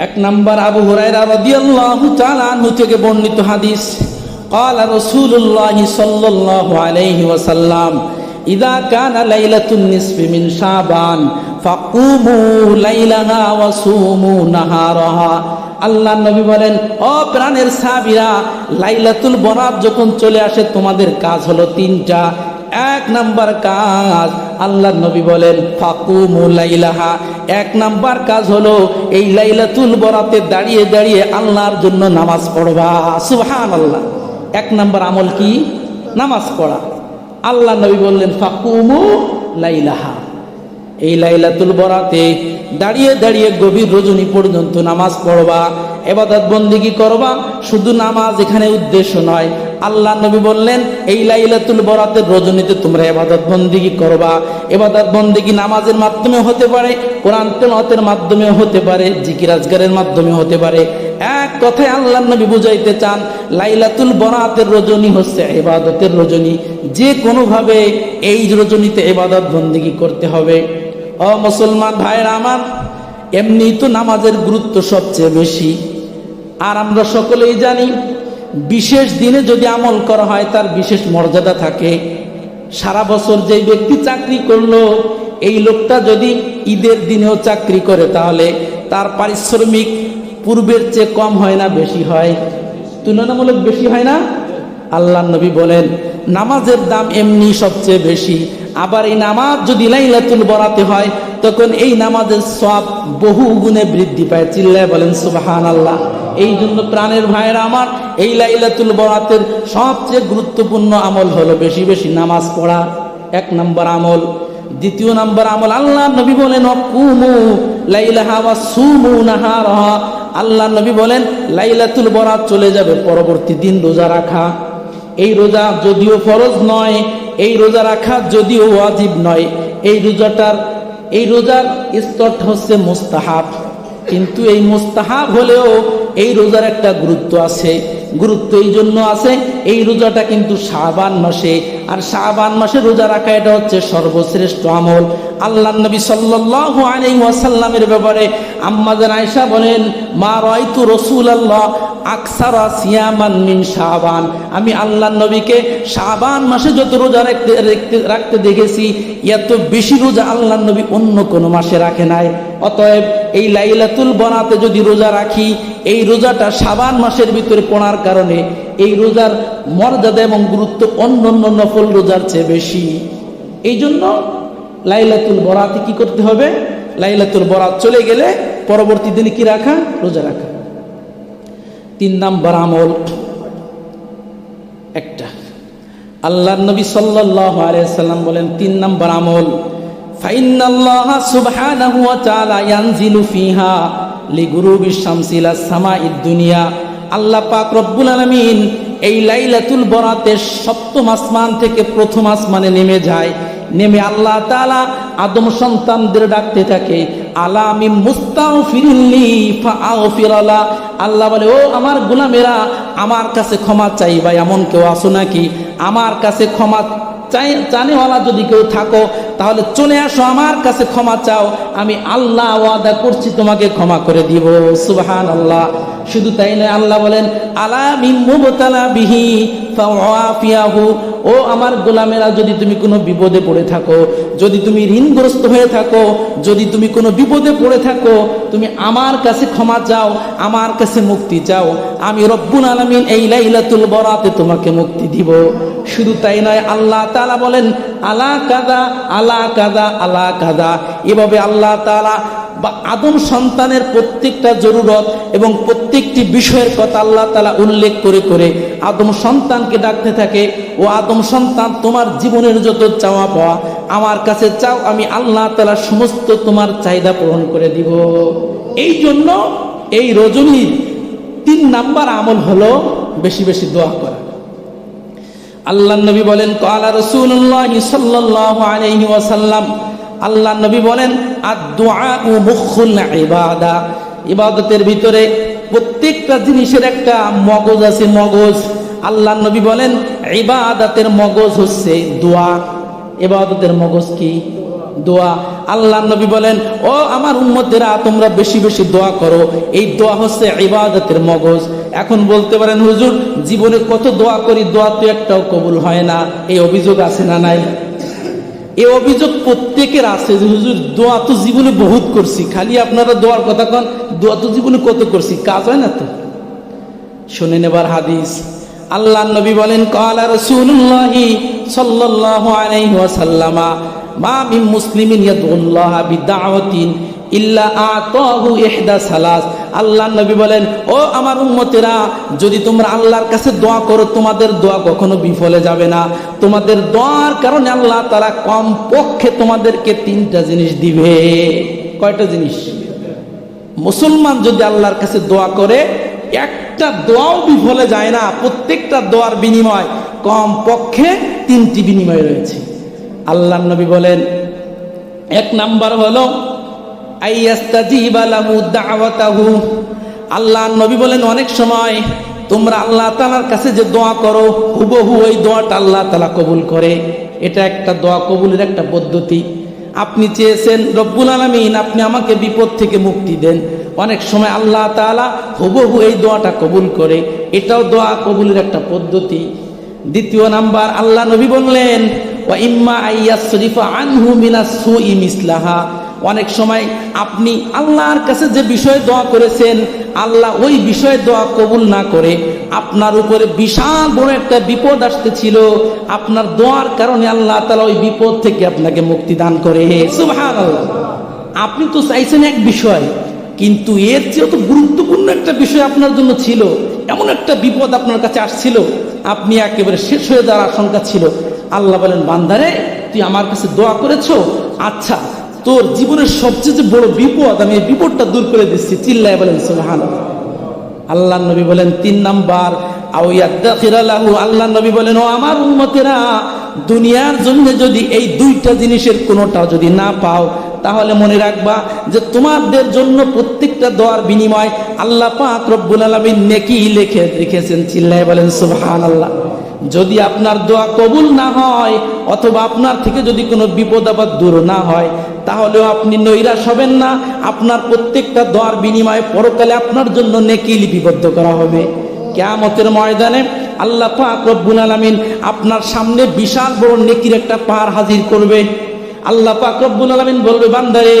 এক নাম্বার আবু হুরায়রা রাদিয়াল্লাহু তাআলা আনহু থেকে বর্ণিত হাদিস قال رسول الله صلى الله عليه وسلم إذا كان ليلة النصف من شعبان فقوموا ليلها وصوموا نهارها আল্লাহ নবী বলেন ও প্রাণের সাবিরা লাইলাতুল বরাত যখন চলে আসে তোমাদের কাজ হলো তিনটা এক নাম্বার কাজ আল্লাহ নবী বলেন, ফাকুমু লাইলাহা। এক নাম্বার কাজ হলো, এই লাইলাতুল বরাতে দাঁড়িয়ে দাঁড়িয়ে আল্লাহর জন্য নামাজ পড়বা। সুবহান আল্লাহ এক নাম্বার আমল কি? নামাজ পড়া। আল্লাহ নবী বললেন, ফাকুমু লাইলাহা। এই লাইলাতুল বরাতে দাঁড়িয়ে দাঁড়িয়ে গভীর রজনী পর্যন্ত নামাজ পড়বা, এবাদত বন্দিগি করবা। শুধু নামাজ এখানে উদ্দেশ্য নয় আল্লাহ নবী বললেন, এই লাইলাতুল বরাতের রজনীতে তোমরা এবাদত বন্দিগি করবা। এবাদত বন্দিগি নামাজের মাধ্যমে হতে পারে, কোরআন তেলাওয়াতের মাধ্যমে হতে পারে, জিকির আজগারের মাধ্যমে হতে পারে। এক কথায় আল্লাহ নবী বুঝাইতে চান, লাইলাতুল বরাতের রজনী হচ্ছে এবাদতের রজনী। যে কোনোভাবে এই রজনীতে এবাদত বন্দিগি করতে হবে। ও মুসলমান ভাইরা আমার এমনি তো নামাজের গুরুত্ব সবচেয়ে বেশি। আর আমরা সকলেই জানি বিশেষ দিনে যদি আমল করা হয়, তার বিশেষ মর্যাদা থাকে। সারা বছর যে ব্যক্তি চাকরি করল, এই লোকটা যদি ঈদের দিনেও চাকরি করে, তাহলে তার পারিশ্রমিক পূর্বের চেয়ে কম হয় না, বেশি হয়। তুলনামূলক বেশি হয় না? আল্লাহ নবী বলেন, নামাজের দাম এমনি সবচেয়ে বেশি। আবার এই নামাজ যদি লাইলাতুল বরাতে হয়, তখন এই নামাজের সব বহু গুণে বৃদ্ধি পায়। চিল্লায় বলেন সুবাহান আল্লাহ এই জন্য প্রাণের ভাইয়েরা আমার, এই লাইলাতুল বরাতের সবচেয়ে গুরুত্বপূর্ণ আমল হলো বেশি বেশি নামাজ পড়া। এক নম্বর আমল। দ্বিতীয় নম্বর আমল, আল্লাহ নবী বলেন, অকুমু লাইলাহা ওয়া সুমু নাহারাহা। আল্লাহ নবী বলেন, লাইলাতুল বরাত চলে যাবে, পরবর্তী দিন রোজা রাখা। এই রোজা যদিও ফরজ নয়, এই রোজা রাখা যদিও ওয়াজিব নয়, এই রোজাটার, এই রোজার স্তরটা হচ্ছে মুস্তাহাব। কিন্তু এই মুস্তাহাব হলেও এই রোজার একটা গুরুত্ব আছে। গুরুত্ব এই জন্য আছে। এই রোজাটা কিন্তু শাবান মাসে। আর শাবান মাসে রোজা রাখা এটা হচ্ছে সর্বশ্রেষ্ঠ আমল। আল্লাহ নবী সাল্লাল্লাহু আলাইহি ওয়াসাল্লামের ব্যাপারে আম্মাদের আয়েশা বলেন, মা রাইতু রাসূলুল্লাহ আকসারা সিয়ামান মিন শাবান। আমি আল্লাহ নবীকে শাবান মাসে যত রোজা রাখতে রাখতে রাখতে দেখেছি, এত বেশি রোজা আল্লাহ নবী অন্য কোনো মাসে রাখে নাই। অতএব এই লাইলাতুল বনাতে যদি রোজা রাখি, এই রোজাটা শাবান মাসের ভিতরে পড়ার কারণে এই রোজার মর্যাদা এবং গুরুত্ব অন্য অন্য নফল রোজার চেয়ে বেশি। এই জন্য লাইলাতুল বরাতে কি করতে হবে? লাইলাতুল বরাত চলে গেলে পরবর্তী দিনে কি রাখা? রোজা রাখা। তিন নাম্বার আমল একটা। আল্লাহ নবী সাল্লাল্লাহু আলাইহি সাল্লাম বলেন, তিন নাম্বার আমল ফাইনাল্লাহ সুবহানাহু ওয়া তাআলা ইয়ানজিলু ফিহা লিগুরুবি শামসি ইলা সামাইদ দুনিয়া। আল্লাহ পাক রব্বুল আলামিন এই লাইলাতুল বরাতে সপ্তম আসমান থেকে প্রথম আসমানে নেমে যায়। নেমে আল্লাহ তাআলা আদম সন্তানদের ডাকতে থাকে আলা আমি মুস্তাও ফিরিল্লি ফিরালা আল্লাহ বলে, ও আমার গুলামেরা, আমার কাছে ক্ষমা চাইবা এমন কেউ আসো নাকি? আমার কাছে ক্ষমা চাই, জানেওয়ালা যদি কেউ থাকো, তাহলে চলে আসো, আমার কাছে ক্ষমা চাও। আমি আল্লাহ ওয়াদা করছি, তোমাকে ক্ষমা করে দিব। সুবহান আল্লাহ শুধু তাই নয়, আল্লাহ বলেন, আলা ফাওয়াফিয়াহু। ও আমার গোলামেরা, যদি তুমি কোনো বিপদে পড়ে থাকো, যদি তুমি ঋণগ্রস্ত হয়ে থাকো, যদি তুমি কোনো বিপদে পড়ে থাকো, তুমি আমার কাছে ক্ষমা চাও, আমার কাছে মুক্তি চাও, আমি রব্বুল আলামিন এই লাইলাতুল বরাতে তোমাকে মুক্তি দিব। শুধু তাই নয়, আল্লাহ তালা বলেন, আলা কাদা আলা কাদা আলা কাদা এভাবে আল্লাহ তাআলা বা আদম সন্তানের প্রত্যেকটা জরুরত এবং প্রত্যেকটি বিষয়ের কথা আল্লাহ তালা উল্লেখ করে করে আদম সন্তানকে ডাকতে থাকে, ও আদম সন্তান, তোমার জীবনের যত চাওয়া পাওয়া, আমার কাছে চাও আমি আল্লাহ তালা সমস্ত তোমার চাহিদা পূরণ করে দিব। এই জন্য এই রজনীর তিন নাম্বার আমল হলো বেশি বেশি দোয়া করা। আল্লাহ নবী বলেন, কালা রসুল্লাহ সাল্লাহ ওয়াসাল্লাম আল্লাহ নবী বলেন ইবাদা। ইবাদতের ভিতরে প্রত্যেকটা জিনিসের একটা মগজ আছে, মগজ। আল্লাহ নবী বলেন, ইবাদতের মগজ হচ্ছে দোয়া। ইবাদতের মগজ কি? দোয়া। আল্লাহ নবী বলেন, ও আমার উম্মতেরা, তোমরা বেশি বেশি দোয়া করো। এই দোয়া হচ্ছে ইবাদতের মগজ। এখন বলতে পারেন, হুজুর, জীবনে কত দোয়া করি, দোয়া তো একটাও কবুল হয় না। এই অভিযোগ আছে না নাই? এই অভিযোগ প্রত্যেকের আছে যে, হুজুর, দোয়া তো জীবনে বহুত করছি। খালি আপনারা দোয়ার কথা কন, দোয়া তো জীবনে কত করছি? কাজ হয় না তো? শুনে নেবার হাদিস। আল্লাহ নবী বলেন, কালা রসুল্লাহি সাল্লাল্লাহু আলাইহি ওয়াসাল্লামা, মা মিন মুসলিমিন ইয়াদুল্লাহ বিদাওয়াতিন ইল্লা আতাহু ইহদা সালাস। বলেন, ও আমার উম্মতেরা, যদি তোমরা আল্লাহর কাছে দোয়া করো, তোমাদের দোয়া কখনো বিফলে যাবে না। তোমাদের দোয়ার কারণে আল্লাহ তারা কম পক্ষে তোমাদেরকে তিনটা জিনিস দিবে। কয়টা জিনিস? মুসলমান যদি আল্লাহর কাছে দোয়া করে, একটা দোয়াও বিফলে যায় না, প্রত্যেকটা দোয়ার বিনিময় কম পক্ষে তিনটি বিনিময় রয়েছে। আল্লাহ নবী বলেন, এক নাম্বার হলো আল্লাহ নবী বলেন, অনেক সময় তোমরা আল্লাহ তালার কাছে যে দোয়া করো, হুবহু ওই দোয়াটা আল্লাহ তালা কবুল করে। এটা একটা দোয়া কবুলের একটা পদ্ধতি। আপনি চেয়েছেন, রব্বুল আলমিন, আপনি আমাকে বিপদ থেকে মুক্তি দেন। অনেক সময় আল্লাহ তালা হুবহু এই দোয়াটা কবুল করে। এটাও দোয়া কবুলের একটা পদ্ধতি। দ্বিতীয় নাম্বার, আল্লাহ নবী বললেন ইম্মা আইয়া শরীফা আনহু মিনা সু ইমিসলাহা অনেক সময় আপনি আল্লাহর কাছে যে বিষয়ে দোয়া করেছেন, আল্লাহ ওই বিষয়ে দোয়া কবুল না করে আপনার উপরে বিশাল বড় একটা বিপদ আসতেছিল। আপনার দোয়ার কারণে আল্লাহ তালা ওই বিপদ থেকে আপনাকে মুক্তি দান করে। আপনি তো চাইছেন এক বিষয়, কিন্তু এর চেয়েও তো গুরুত্বপূর্ণ একটা বিষয় আপনার জন্য ছিল। এমন একটা বিপদ আপনার কাছে আসছিল, আপনি একেবারে শেষ হয়ে যাওয়ার আশঙ্কা ছিল। আল্লাহ বলেন, বান্দারে, তুই আমার কাছে দোয়া করেছ? আচ্ছা তোর জীবনের সবচেয়ে বড় বিপদ, আমি এই বিপদটা দূর করে দিচ্ছি, চিল্লায় বলেন সুবহান আল্লাহ নবী বলেন তিন নাম্বার আল্লাহ নবী বলেন, ও আমার উন্মতেরা দুনিয়ার জন্য যদি এই দুইটা জিনিসের কোনোটা যদি না পাও, তাহলে মনে রাখবা যে তোমাদের জন্য প্রত্যেকটা দোয়ার বিনিময় আল্লাহ পাক রব্বুল আলমিন নেকি লিখে রেখেছেন, চিল্লায় বলেন সুবহান আল্লাহ যদি আপনার দোয়া কবুল না হয়, অথবা আপনার থেকে যদি কোনো বিপদ আবার দূর না হয় তাহলেও আপনি নৈরাশ হবেন না। আপনার প্রত্যেকটা দোয়ার বিনিময়ে পরকালে আপনার জন্য নেকি লিপিবদ্ধ করা হবে। কেয়ামতের ময়দানে আল্লাহ পাক আলামিন আপনার সামনে বিশাল বড় নেকির একটা পাহাড় হাজির করবে। আল্লাহ পাক আলামিন বলবে বান্দারে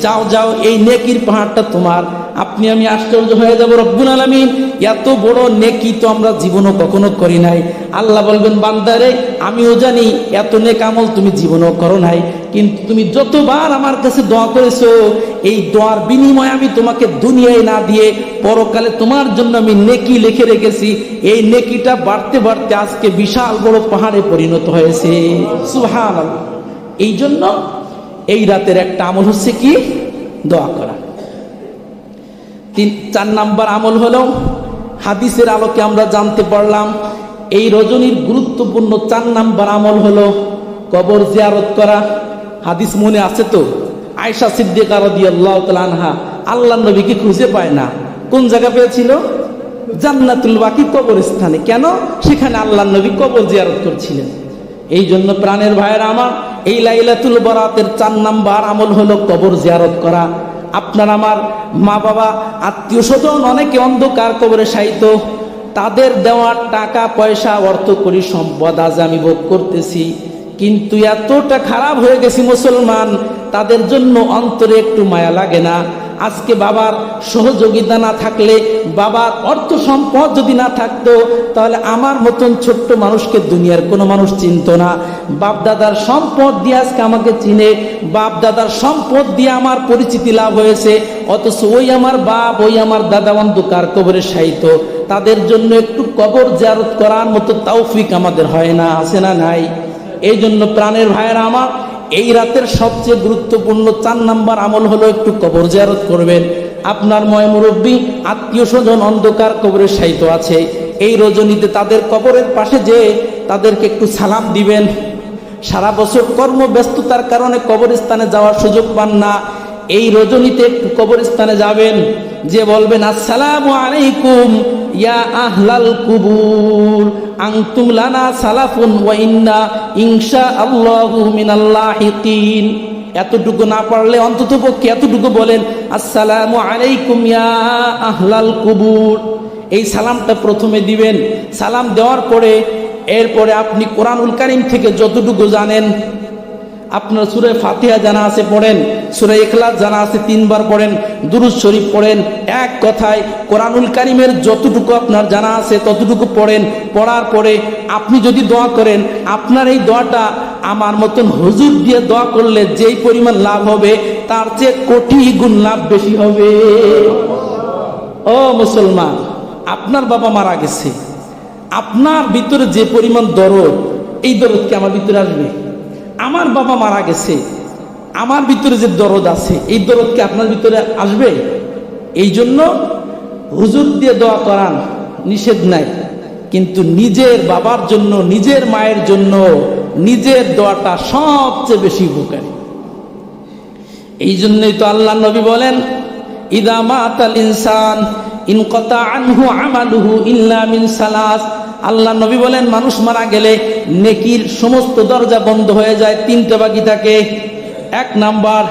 যাও যাও, এই নেকির পাহাড়টা তোমার। আপনি, আমি আশ্চর্য হয়ে যাব, রব্বুল আলামিন। এত বড় নেকি তো আমরা জীবনও কখনো করি নাই। আল্লাহ বলবেন বান্দারে আমিও জানি এত নেক আমল তুমি জীবনও করো নাই। কিন্তু তুমি যতবার আমার কাছে দোয়া করেছ, এই দোয়ার বিনিময়ে আমি তোমাকে দুনিয়ায় না দিয়ে পরকালে তোমার জন্য আমি নেকি লিখে রেখেছি। এই নেকিটা বাড়তে বাড়তে আজকে বিশাল বড় পাহাড়ে পরিণত হয়েছে। সুহান এই জন্য এই রাতের একটা আমল হচ্ছে কি? দোয়া করা। তিন, চার নাম্বার আমল হলো, হাদিসের আলোকে আমরা জানতে পারলাম, এই রজনীর গুরুত্বপূর্ণ চার নাম্বার আমল হলো কবর জিয়ারত করা। হাদিস মনে আছে তো? আয়সা সিদ্দিকা তাআলা আনহা আল্লাহ নবীকে খুঁজে পায় না? কোন জায়গা পেয়েছিল? জান্নাতুল বাকি কবরস্থানে। কেন? সেখানে আল্লাহ নবী কবর জিয়ারত করছিলেন। এই জন্য প্রাণের ভাইয়েরা আমার, এই লাইলাতুল বরাতের চার নাম্বার আমল হলো কবর জিয়ারত করা। আপনার আমার মা বাবা, আত্মীয় স্বজন অনেকে অন্ধকার কবরে সাহিত তাদের দেওয়ার টাকা, পয়সা অর্থ করি সম্পদ আজ আমি ভোগ করতেছি। কিন্তু এতটা খারাপ হয়ে গেছি মুসলমান, তাদের জন্য অন্তরে একটু মায়া লাগে না। আজকে বাবার সহযোগিতা না থাকলে, বাবার অর্থ সম্পদ যদি না থাকতো, তাহলে আমার মতন ছোট্ট মানুষকে দুনিয়ার কোনো মানুষ চিনত না। বাপ দাদার সম্পদ দিয়ে আজকে আমাকে চিনে বাপ দাদার সম্পদ দিয়ে আমার পরিচিতি লাভ হয়েছে, অথচ ওই আমার বাপ, ওই আমার দাদা অন্ধকার কবরে সাহিত তাদের জন্য একটু কবর জারত করার মতো তাওফিক আমাদের হয় না, আছে না নাই? এই জন্য প্রাণের ভাইয়েরা আমার এই রাতের সবচেয়ে গুরুত্বপূর্ণ চার নাম্বার আমল হলো একটু কবর জিয়ারত করবেন। আপনার ময় মুরব্বী, আত্মীয় স্বজন অন্ধকার কবরের সাহিত্য আছে। এই রজনীতে তাদের কবরের পাশে যে তাদেরকে একটু সালাম দিবেন। সারা বছর কর্মব্যস্ততার কারণে কবরস্থানে যাওয়ার সুযোগ পান না। এই রজনীতে কবরস্থানে যাবেন, যে বলবেন, আসসালামু আলাইকুম, ইয়া আহলাল কুবুর আংতুম লানা সালাফুন ওয়া ইন্না ইনশা আল্লাহু মিনাল্লাহিকিন এতটুকু না পারলে অন্তত পক্ষে এতটুকু বলেন, আসসালামু আলাইকুম, ইয়া আহলাল কুবুর। এই সালামটা প্রথমে দিবেন। সালাম দেওয়ার পরে, এরপরে আপনি কোরআনুল কারিম থেকে যতটুকু জানেন আপনার সুরে ফাতিহা জানা আছে পড়েন, সুরে ইখলাস জানা আছে তিনবার পড়েন দুরুজ শরীফ পড়েন, এক কথায় কোরআনুল কারিমের যতটুকু আপনার জানা আছে ততটুকু পড়েন, পড়ার পরে আপনি যদি দোয়া করেন, আপনার এই দোয়াটা আমার মতন হুজুর দিয়ে দোয়া করলে যেই পরিমাণ লাভ হবে, তার চেয়ে কোটি গুণ লাভ বেশি হবে। ও মুসলমান, আপনার বাবা মারা গেছে, আপনার ভিতরে যে পরিমাণ দরদ, এই দরদ কি আমার ভিতরে আসবে? আমার বাবা মারা গেছে, আমার ভিতরে যে দরদ আছে, এই দরদ কি আপনার ভিতরে আসবে? এই জন্য হুজুর দিয়ে দোয়া করান, নিষেধ নাই। কিন্তু নিজের বাবার জন্য, নিজের মায়ের জন্য নিজের দোয়াটা সবচেয়ে বেশি উপকারী। এই জন্যই তো আল্লাহ নবী বলেন, ইদা মাতাল ইনসান ইনকতা আনহু আমালুহু ইল্লা মিন আল্লাহ নবী বলেন, মানুষ মারা গেলে নেকির সমস্ত দরজা বন্ধ হয়ে যায়, তিনটা বাকি থাকে। এক নাম্বার,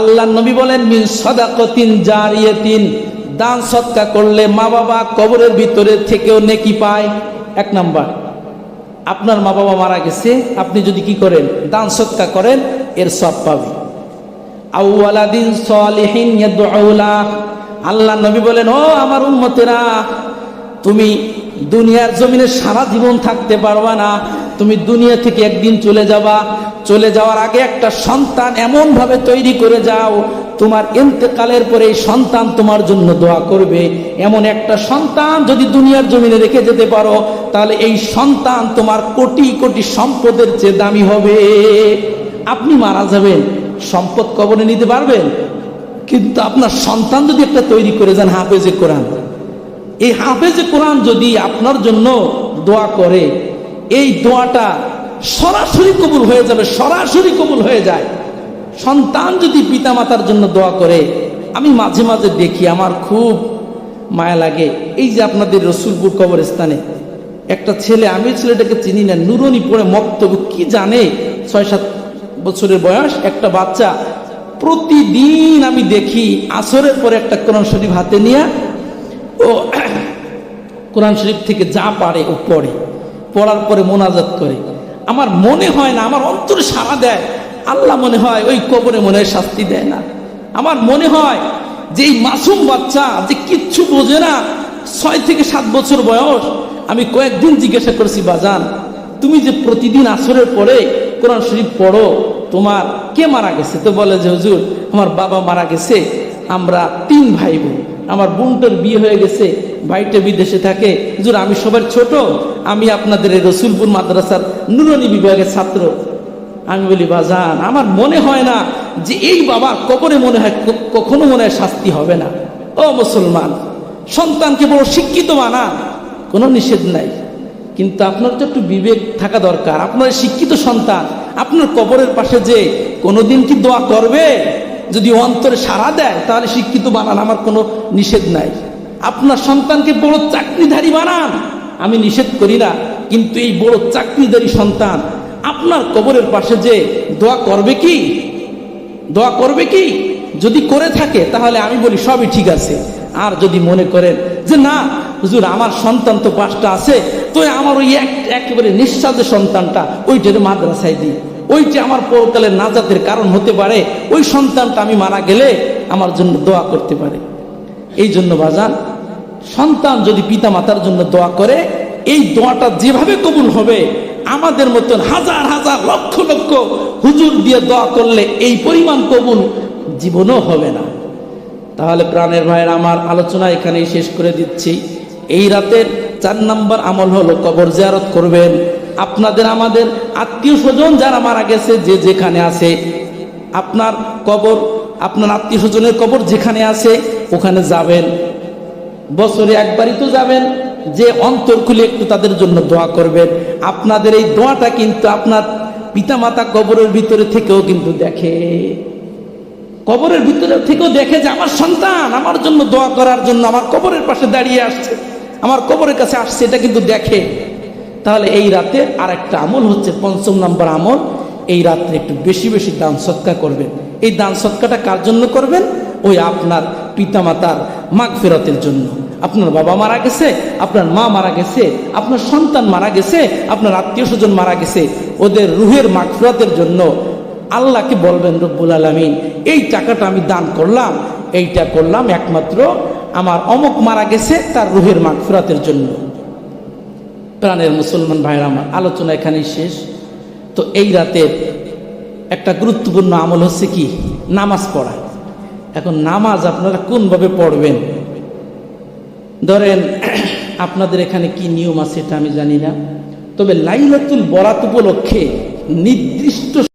আল্লাহ নবী বলেন, মিন সদাকতিন জারিয়াতিন দান সৎকা করলে মা বাবা কবরের ভিতরে থেকেও নেকি পায়। এক নাম্বার, আপনার মা বাবা মারা গেছে, আপনি যদি কি করেন, দান সৎকা করেন, এর সব পাবে। আউওয়ালাদিন সলিহিন আল্লাহ নবী বলেন, ও আমার উম্মতেরা, তুমি দুনিয়ার জমিনে সারা জীবন থাকতে পারবা না। তুমি দুনিয়া থেকে একদিন চলে যাবা। চলে যাওয়ার আগে একটা সন্তান এমন ভাবে তৈরি করে যাও, তোমার ইন্তেকালের পরে এই সন্তান তোমার জন্য দোয়া করবে। এমন একটা সন্তান যদি দুনিয়ার জমিনে রেখে যেতে পারো, তাহলে এই সন্তান তোমার কোটি কোটি সম্পদের চেয়ে দামি হবে। আপনি মারা যাবেন, সম্পদ কবরে নিতে পারবেন, কিন্তু আপনার সন্তান যদি একটা তৈরি করে যান হাফেজে কোরআন। এই হাফেজে কোরআন যদি আপনার জন্য দোয়া করে, এই দোয়াটা সরাসরি কবুল হয়ে যাবে, সরাসরি কবুল হয়ে যায়। সন্তান যদি পিতা মাতার জন্য দোয়া করে, আমি মাঝে মাঝে দেখি আমার খুব মায়া লাগে। এই যে আপনাদের রসুলপুর কবরস্থানে একটা ছেলে আমি ছেলেটাকে চিনি না, নুরনি পড়ে মক্তব্য কি জানে? ছয় সাত বছরের বয়স, একটা বাচ্চা। প্রতিদিন আমি দেখি, আসরের পরে একটা কোরআন শরীফ হাতে নিয়ে, ও কোরআন শরীফ থেকে যা পারে ও পড়ে। পড়ার পরে মোনাজাত করে। আমার মনে হয় না, আমার অন্তর সাড়া দেয়। আল্লাহ মনে হয় ওই কবরে মনে হয় শাস্তি দেয় না। আমার মনে হয় যে এই মাসুম বাচ্চা যে কিচ্ছু বোঝে না, ছয় থেকে সাত বছর বয়স, আমি কয়েকদিন জিজ্ঞাসা করেছি, বাজান, তুমি যে প্রতিদিন আসরের পরে কোরআন শরীফ পড়ো, তোমার কে মারা গেছে? তো বলে যে, হুজুর, আমার বাবা মারা গেছে, আমরা তিন ভাই বোন। আমার বোনটার বিয়ে হয়ে গেছে ভাইটা বিদেশে থাকে। হুজুর, আমি সবার ছোট, আমি আপনাদের রসুলপুর মাদ্রাসার নুরনি বিভাগের ছাত্র। আমি বলি, বাজান, আমার মনে হয় না যে এই বাবা কবরে মনে হয়, কখনো মনে হয় শাস্তি হবে না। ও মুসলমান, সন্তানকে বড় শিক্ষিত বানান, কোনো নিষেধ নাই। কিন্তু আপনার তো একটু বিবেক থাকা দরকার। আপনার শিক্ষিত সন্তান, আপনার কবরের পাশে যে কোনোদিন কি দোয়া করবে? যদি অন্তরে সাড়া দেয়, তাহলে শিক্ষিত বানান, আমার কোনো নিষেধ নাই। আপনার সন্তানকে বড় চাকরিধারী বানান। আমি নিষেধ করি না, কিন্তু এই বড় চাকরিধারী সন্তান আপনার কবরের পাশে যে দোয়া করবে কি? দোয়া করবে কি? যদি করে থাকে, তাহলে আমি বলি সবই ঠিক আছে। আর যদি মনে করেন যে না, হুজুর, আমার সন্তান তো পাঁচটা আছে, তো আমার ওই এক, একেবারে নিঃস্বাদে সন্তানটা ওইটার মাদ্রাসায় দিই। ওইটা আমার পরকালের নাজাতের কারণ হতে পারে। ওই সন্তানটা আমি মারা গেলে আমার জন্য দোয়া করতে পারে। এই জন্য বাজান, সন্তান যদি পিতা মাতার জন্য দোয়া করে, এই দোয়াটা যেভাবে কবুল হবে, আমাদের মতন হাজার হাজার, লক্ষ লক্ষ হুজুর দিয়ে দোয়া করলে এই পরিমাণ কবুল জীবনও হবে না। তাহলে প্রাণের ভাইয়ের, আমার আলোচনা এখানেই শেষ করে দিচ্ছি। এই রাতের চার নম্বর আমল হলো কবর জিয়ারত করবেন। আপনাদের আমাদের আত্মীয় স্বজন যারা মারা গেছে, যে যেখানে আছে, আপনার কবর, আপনার আত্মীয় স্বজনের কবর যেখানে আছে, ওখানে যাবেন। বছরে একবারই তো যাবেন। যে অন্তর খুলে একটু তাদের জন্য দোয়া করবেন। আপনাদের এই দোয়াটা কিন্তু আপনার পিতামাতা কবরের ভিতরে থেকেও কিন্তু দেখে। কবরের ভিতরে থেকেও দেখে যে আমার সন্তান, আমার জন্য দোয়া করার জন্য আমার কবরের পাশে দাঁড়িয়ে আসছে, আমার কবরের কাছে আসছে, এটা কিন্তু দেখে। তাহলে এই রাতে আর একটা আমল হচ্ছে পঞ্চম নম্বর আমল। এই রাত্রে একটু বেশি বেশি দান সৎকার করবেন। এই দান সৎকাটা কার জন্য করবেন? ওই আপনার পিতামাতার মাগ ফেরতের জন্য। আপনার বাবা মারা গেছে, আপনার মা মারা গেছে, আপনার সন্তান মারা গেছে, আপনার আত্মীয় স্বজন মারা গেছে। ওদের রুহের মাগফিরাতের জন্য আল্লাহকে বলবেন, রব্বুল আলমিন, এই টাকাটা আমি দান করলাম। এইটা করলাম একমাত্র আমার অমক মারা গেছে তার রুহের মাগফিরাতের জন্য। প্রাণের মুসলমান ভাইয়ের, আমার আলোচনা এখানেই শেষ। তো এই রাতের একটা গুরুত্বপূর্ণ আমল হচ্ছে কি? নামাজ পড়া। এখন নামাজ আপনারা কোনভাবে পড়বেন? ধরেন, আপনাদের এখানে কি নিয়ম আছে এটা আমি জানি না। তবে লাইলাতুল বরাত উপলক্ষে নির্দিষ্ট